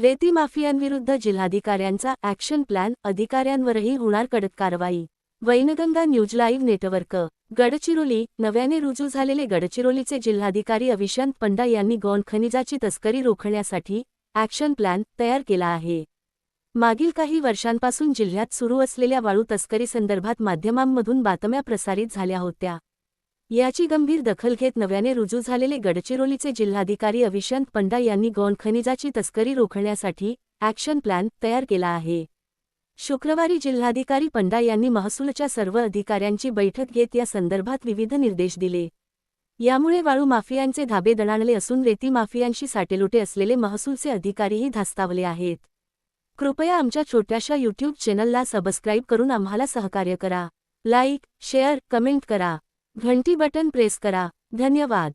रेती माफियांविरुद्ध जिल्हाधिकाऱ्यांचा action plan अधिकाऱ्यांवरही होणार कडक कारवाई. Wainganga news live network. Gadchiroli नव्याने रुजू झालेले गडचिरोलीचे जिल्हाधिकारी अविशांत पंडा यांनी गौण खनिजाची तस्करी रोखण्यासाठी ॲक्शन प्लॅन तयार केला आहे. मागील काही वर्षांपासून जिल्ह्यात सुरू असलेल्या वाळू तस्करीसंदर्भात माध्यमांमधून बातम्या प्रसारित झाल्या होत्या. याची गंभीर दखल घेत नव्याने रुजू झालेले गडचिरोलीचे जिल्हाधिकारी अविशांत पंडा यांनी गौण खनिजाची तस्करी रोखण्यासाठी ॲक्शन प्लॅन तयार केला आहे. शुक्रवारी जिल्हाधिकारी पंडा यांनी महसूलच्या सर्व अधिकाऱ्यांची बैठक घेत या संदर्भात विविध निर्देश दिले. यामुळे वाळू माफियांचे धाबे दणाणले असून रेती माफियांशी साटेलुटे असलेले महसूलचे अधिकारीही धास्तावले आहेत. कृपया आमच्या छोट्याशा यूट्यूब चॅनलला सबस्क्राईब करून आम्हाला सहकार्य करा. लाईक शेअर कमेंट करा. घंटी बटन प्रेस करा. धन्यवाद.